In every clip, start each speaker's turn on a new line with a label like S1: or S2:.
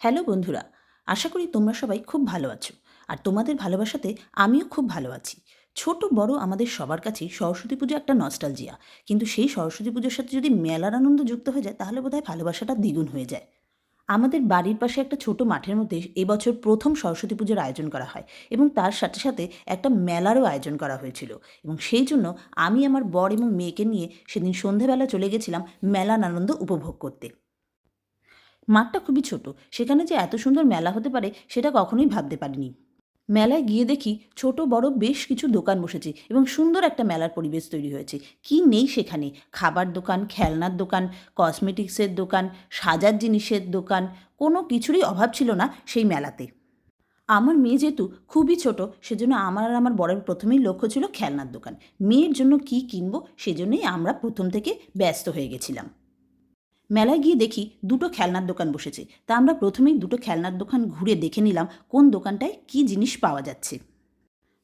S1: Hello বন্ধুরা, আশা করি তোমরা সবাই খুব ভালো আছো। আর তোমাদের ভালোবাসাতে আমিও খুব ভালো আছি। ছোট বড় আমাদের সবার কাছেই সরস্বতী পুজো একটা নস্টালজিয়া কিন্তু সেই সরস্বতী পুজোর সাথে যদি মেলার আনন্দ যুক্ত হয়ে যায়, তাহলে বোধহয় ভালোবাসাটা দ্বিগুণ হয়ে যায়। আমাদের বাড়ির পাশে একটা ছোট মাঠের মধ্যে এবছর প্রথম সরস্বতী পুজোর আয়োজন করা হয় এবং তার সাথে সাথে একটা মেলারও আয়োজন করা হয়েছিল। এবং সেই জন্য আমি, আমার বর এবং মেয়েকে নিয়ে সেদিন সন্ধেবেলা চলে গেছিলাম মেলার আনন্দ উপভোগ করতে। মাঠটা খুবই ছোট। সেখানে যে এত সুন্দর মেলা হতে পারে, সেটা কখনোই ভাবতে পারিনি। মেলায় গিয়ে দেখি ছোট, বড় বেশ কিছু দোকান বসেছে এবং সুন্দর একটা মেলার পরিবেশ তৈরি হয়েছে। কি নেই সেখানে? খাবার দোকান, খেলনার দোকান কসমেটিক্সের দোকান, সাজার জিনিসের দোকান, কোনো কিছুরই অভাব ছিল না সেই মেলাতে। আমার মেয়ে যেহেতু খুবই ছোট, সেজন্য আমার আর আমার বরের প্রথমেই লক্ষ্য ছিল খেলনার দোকান। মেয়ের জন্য কি কিনবো, সেজন্যই আমরা প্রথম থেকে ব্যস্ত হয়ে গেছিলাম। মেলায় গিয়ে দেখি দুটো খেলনার দোকান বসেছে। তা আমরা প্রথমেই দুটো খেলনার দোকান ঘুরে দেখে নিলাম কোন দোকানটায় কি জিনিস পাওয়া যাচ্ছে।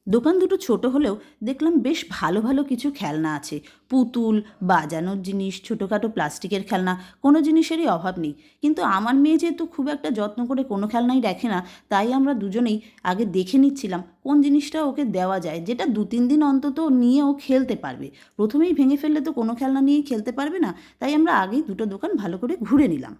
S1: দোকান দুটো ছোট হলেও দেখলাম বেশ ভালো ভালো কিছু খেলনা আছে। পুতুল, বাজানোর জিনিস, ছোটোখাটো প্লাস্টিকের খেলনা, কোনো জিনিসেরই অভাব নেই। কিন্তু আমার মেয়ে যেহেতু খুব একটা যত্ন করে কোনো খেলনাই রাখে না, তাই আমরা দুজনেই আগে দেখে নিচ্ছিলাম কোন জিনিসটা ওকে দেওয়া যায়, যেটা দু, তিন দিন অন্তত নিয়ে ও খেলতে পারবে। প্রথমেই ভেঙে ফেললে তো কোনো খেলনা নিয়েই খেলতে পারবে না, তাই আমরা আগেই দুটো দোকান ভালো করে ঘুরে নিলাম।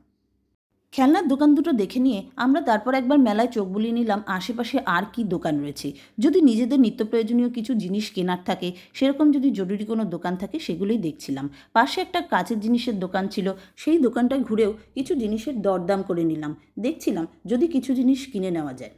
S1: খেলনার দোকান দুটো দেখে নিয়ে আমরা তারপর একবার মেলায় চোখ বুলিয়ে নিলাম, আশেপাশে আর কি দোকান রয়েছে। যদি নিজেদের নিত্য প্রয়োজনীয় কিছু জিনিস কেনার থাকে, সেরকম যদি জরুরি কোনো দোকান থাকে, সেগুলোই দেখছিলাম। পাশে একটা কাচের জিনিসের দোকান ছিল, সেই দোকানটায় ঘুরেও কিছু জিনিসের দরদাম করে নিলাম। দেখছিলাম যদি কিছু জিনিস কিনে নেওয়া যায়।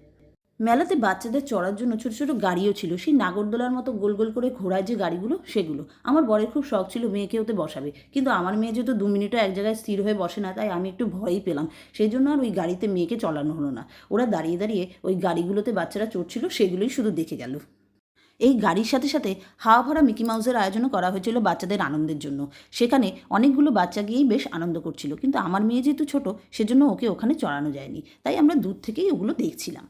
S1: মেলাতে বাচ্চাদের চড়ার জন্য ছোটো ছোটো গাড়িও ছিল। সেই নাগরদোলার মতো গোল গোল করে ঘোরায় যে গাড়িগুলো, সেগুলো। আমার বরের খুব শখ ছিল মেয়েকে ওতে বসাবে। কিন্তু আমার মেয়ে যেহেতু দু মিনিটও এক জায়গায় স্থির হয়ে বসে না, তাই আমি একটু ভয়ই পেলাম। সেই জন্য আর ওই গাড়িতে মেয়েকে চলানো হলো না। ওরা দাঁড়িয়ে দাঁড়িয়ে ওই গাড়িগুলোতে বাচ্চারা চড়ছিল, সেগুলোই শুধু দেখে গেল। এই গাড়ির সাথে সাথে হাওয়া ভরা মিকি মাউসের আয়োজনও করা হয়েছিল বাচ্চাদের আনন্দের জন্য। সেখানে অনেকগুলো বাচ্চা গিয়েই বেশ আনন্দ করছিল। কিন্তু আমার মেয়ে যেহেতু ছোট, সেজন্য ওকে ওখানে চড়ানো যায়নি। তাই আমরা দূর থেকেই ওগুলো দেখছিলাম।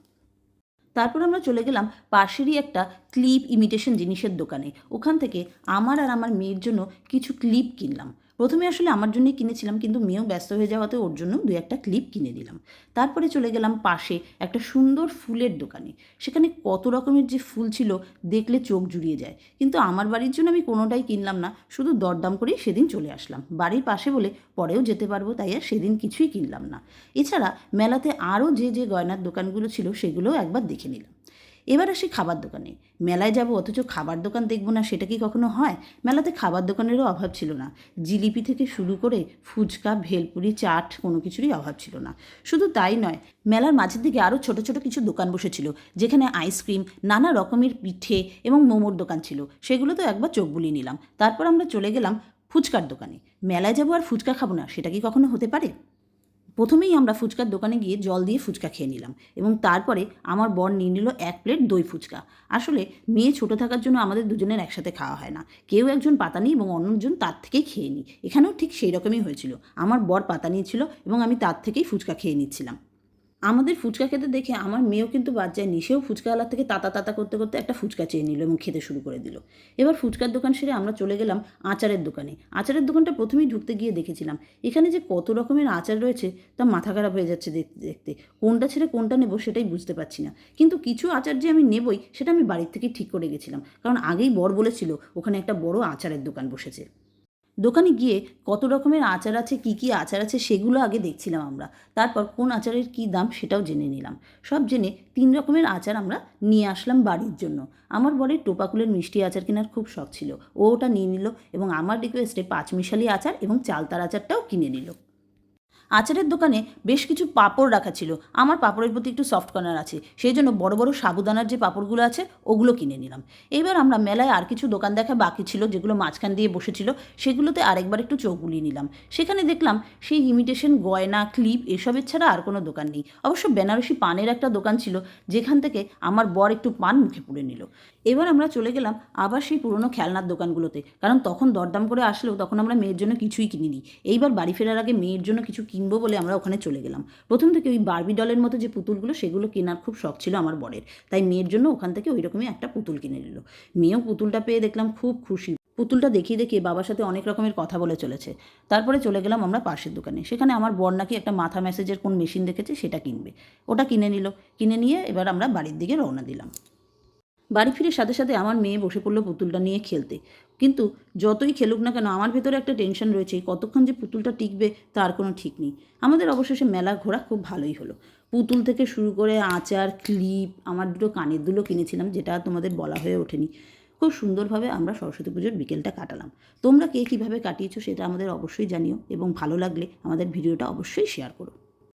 S1: তারপর আমরা চলে গেলাম পাশেরই একটা ক্লিপ ইমিটেশন জিনিসের দোকানে। ওখান থেকে আমার আর আমার মেয়ের জন্য কিছু ক্লিপ কিনলাম। প্রথমে আসলে আমার জন্যই কিনেছিলাম, কিন্তু মেয়েও ব্যস্ত হয়ে যাওয়াতে ওর জন্য দু একটা ক্লিপ কিনে দিলাম। তারপরে চলে গেলাম পাশে একটা সুন্দর ফুলের দোকানে। সেখানে কত রকমের যে ফুল ছিল দেখলে চোখ জুড়িয়ে যায়। কিন্তু আমার বাড়ির জন্য আমি কোনোটাই কিনলাম না, শুধু দরদাম করেই সেদিন চলে আসলাম। বাড়ির পাশে বলে পরেও যেতে পারব, তাই আর সেদিন কিছুই কিনলাম না। এছাড়া মেলাতে আরও যে যে গয়নার দোকানগুলো ছিল সেগুলোও একবার দেখে নিলাম। এবার আসি খাবার দোকানে। মেলায় যাব, অথচ খাবার দোকান দেখব না, সেটা কি কখনো হয়? মেলাতে খাবার দোকানেরও অভাব ছিল না। জিলিপি থেকে শুরু করে ফুচকা, ভেলপুরি, চাট কোনো কিছুরই অভাব ছিল না। শুধু তাই নয়, মেলার মাঝের দিকে আরও ছোট ছোট কিছু দোকান বসেছিল, যেখানে আইসক্রিম, নানা রকমের পিঠে এবং মোমোর দোকান ছিল। সেগুলো তো একবার চোখ বুলিয়ে নিলাম। তারপর আমরা চলে গেলাম ফুচকার দোকানে। মেলায় যাব আর ফুচকা খাব না, সেটা কি কখনো হতে পারে? প্রথমেই আমরা ফুচকার দোকানে গিয়ে জল দিয়ে ফুচকা খেয়ে নিলাম এবং তারপরে আমার বর নিয়ে নিল এক প্লেট দই ফুচকা। আসলে মেয়ে ছোট থাকার জন্য আমাদের দুজনের একসাথে খাওয়া হয় না। কেউ একজন পাতা নিই এবং অন্যজন তার থেকেই খেয়ে নিই। এখানেও ঠিক সেই রকমই হয়েছিল। আমার বর পাতা নিয়েছিল এবং আমি তার থেকেই ফুচকা খেয়ে নিচ্ছিলাম। আমাদের ফুচকা খেতে দেখে আমার মেয়েও কিন্তু বাদ যায়নি। সেও ফুচকাওয়ালার থেকে তাতা তাতা করতে করতে একটা ফুচকা চেয়ে নিল এবং খেতে শুরু করে দিল। এবার ফুচকার দোকান সেরে আমরা চলে গেলাম আচারের দোকানে। আচারের দোকানটা প্রথমেই ঢুকতে গিয়ে দেখেছিলাম। এখানে যে কত রকমের আচার রয়েছে তা মাথা খারাপ হয়ে যাচ্ছে দেখতে দেখতে। কোনটা ছেড়ে কোনটা নেব সেটাই বুঝতে পারছি না। কিন্তু কিছু আচার যে আমি নেবই সেটা আমি বাড়ির থেকে ঠিক করে গেছিলাম। কারণ আগেই বর বলেছিল, ওখানে একটা বড় আচারের দোকান বসেছে। দোকানে গিয়ে কত রকমের আচার আছে, কি কি আচার আছে সেগুলো আগে দেখছিলাম আমরা। তারপর কোন আচারের কি দাম সেটাও জেনে নিলাম। সব জেনে তিন রকমের আচার আমরা নিয়ে আসলাম বাড়ির জন্য। আমার বরের টোপাকুলের মিষ্টি আচার কেনার খুব শখ ছিল। ও ওটা নিয়ে নিল এবং আমার রিকোয়েস্টে পাঁচমিশালি আচার এবং চালতার আচারটাও কিনে নিল। আচারের দোকানে বেশ কিছু পাঁপড় রাখা ছিল। আমার পাঁপড়ের প্রতি একটু সফট কর্নার আছে। সেই জন্য বড় বড় সাবুদানার যে পাঁপড়গুলো আছে, ওগুলো কিনে নিলাম। এবার আমরা মেলায় আর কিছু দোকান দেখা বাকি ছিল, যেগুলো মাঝখান দিয়ে বসেছিল, সেগুলোতে আরেকবার একটু চোখ বুলিয়ে নিলাম। সেখানে দেখলাম সেই ইমিটেশন গয়না ক্লিপ এসবের ছাড়া আর কোনো দোকান নেই। অবশ্য বেনারসি পানের একটা দোকান ছিল, যেখান থেকে আমার বর একটু পান মুখে পুড়ে নিল। এবার আমরা চলে গেলাম আবার সেই পুরনো খেলনার দোকানগুলোতে, কারণ তখন দরদাম করে আসলেও তখন আমরা মেয়ের জন্য কিছুই কিনিনি। এইবার বাড়ি ফেরার আগে মেয়ের জন্য কিছু কিনবো বলে আমরা ওখানে চলে গেলাম। প্রথম থেকে ওই বারবি ডলের মতো যে পুতুলগুলো, সেগুলো কেনার খুব শখ ছিল আমার বরের। তাই মেয়ের জন্য ওখান থেকে ওই রকমই একটা পুতুল কিনে নিল। মেয়েও পুতুলটা পেয়ে দেখলাম খুব খুশি। পুতুলটা দেখিয়ে দেখিয়ে বাবার সাথে অনেক রকমের কথা বলে চলেছে। তারপরে চলে গেলাম আমরা পাশের দোকানে। সেখানে আমার বর নাকি একটা মাথা ম্যাসেজের কোন মেশিন দেখেছে, সেটা কিনবে। ওটা কিনে নিল। কিনে নিয়ে এবার আমরা বাড়ির দিকে রওনা দিলাম। বাড়ি ফিরে সাথে সাথে আমার মেয়ে বসে পড়ল পুতুলটা নিয়ে খেলতে। কিন্তু যতই খেলুক না কেন, আমার ভেতরে একটা টেনশন রয়েছে কতক্ষণ যে পুতুলটা টিকবে তার কোনো ঠিক নেই। আমাদের অবশেষে মেলা ঘোরা খুব ভালোই হলো। পুতুল থেকে শুরু করে আচার, ক্লিপ, আমার দুটো কানের দুলো কিনেছিলাম, যেটা তোমাদের বলা হয়ে ওঠেনি। খুব সুন্দরভাবে আমরা সরস্বতী পুজোর বিকেলটা কাটালাম। তোমরা কে কীভাবে কাটিয়েছো সেটা আমাদের অবশ্যই জানিও, এবং ভালো লাগলে আমাদের ভিডিওটা অবশ্যই শেয়ার করো।